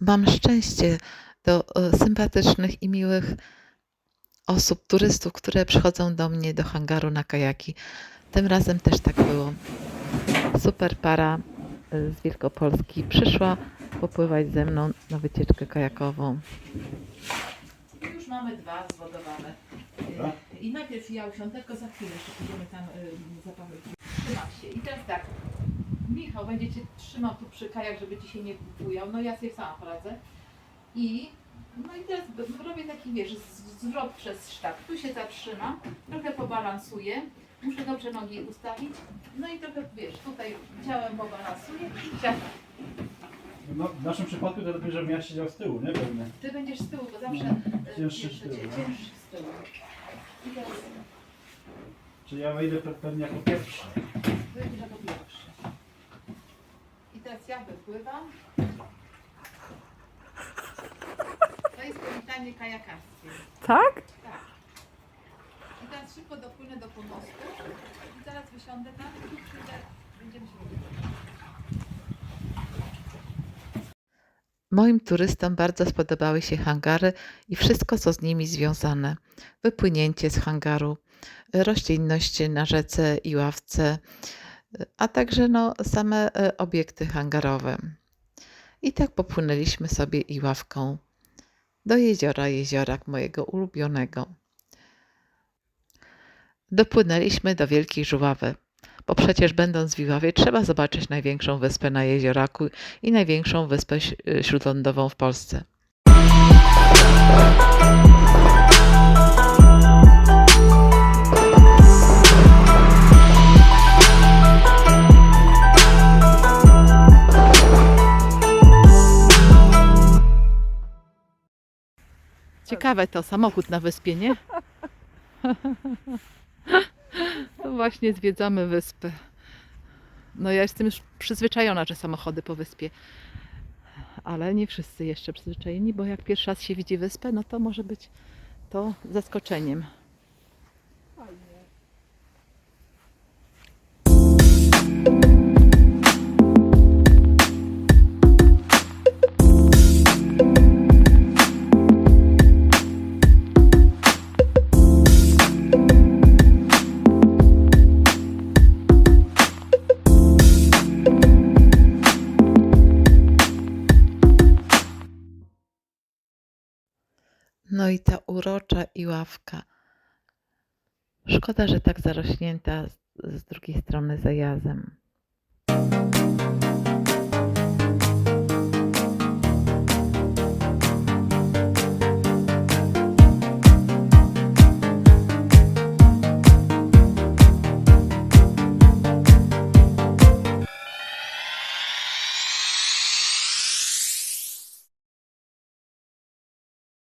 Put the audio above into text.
mam szczęście do e, sympatycznych i miłych osób, turystów, które przychodzą do mnie do hangaru na kajaki. Tym razem też tak było. Super para e, z Wielkopolski przyszła popływać ze mną na wycieczkę kajakową. Już mamy dwa zwodowane. Dobra. I najpierw ja usiądę, tylko za chwilę jeszcze pójdziemy tam zapamiętać. Trzymam się. I teraz tak. Michał będzie cię trzymał tu przy kajach, żeby ci się nie bujał. No ja sobie sama poradzę. I no i teraz robię taki, wiesz, zwrot przez sztab. Tu się zatrzymam, trochę pobalansuję. Muszę dobrze nogi ustawić. No i trochę, wiesz, tutaj ciałem pobalansuję i ciach. No, w naszym przypadku to lepiej, żebym ja siedział z tyłu, nie pewnie. Ty będziesz z tyłu, bo zawsze e, Cięższy z tyłu, no. cięższy z tyłu. I teraz Czyli ja wejdę pe- pewnie jako pierwszy. Wyjdziesz jako wypływam. To jest powitanie kajakarskie. Tak? Tak. I teraz szybko dopłynę do pomostu. I zaraz wysiądę tam i przyjdę. Będziemy się. Moim turystom bardzo spodobały się hangary i wszystko, co z nimi związane. Wypłynięcie z hangaru, roślinność na rzece i ławce, a także no, same e, obiekty hangarowe. I tak popłynęliśmy sobie i ławką do jeziora, jeziorak mojego ulubionego. Dopłynęliśmy do Wielkiej Żuławy, bo przecież będąc w Iławie trzeba zobaczyć największą wyspę na jezioraku i największą wyspę śródlądową w Polsce. Ciekawe to, samochód na wyspie, nie? No właśnie zwiedzamy wyspę. No ja jestem już przyzwyczajona, że samochody po wyspie. Ale nie wszyscy jeszcze przyzwyczajeni, bo jak pierwszy raz się widzi wyspę, no to może być to zaskoczeniem. No i ta urocza Iławka. Szkoda, że tak zarośnięta z drugiej strony zajazem.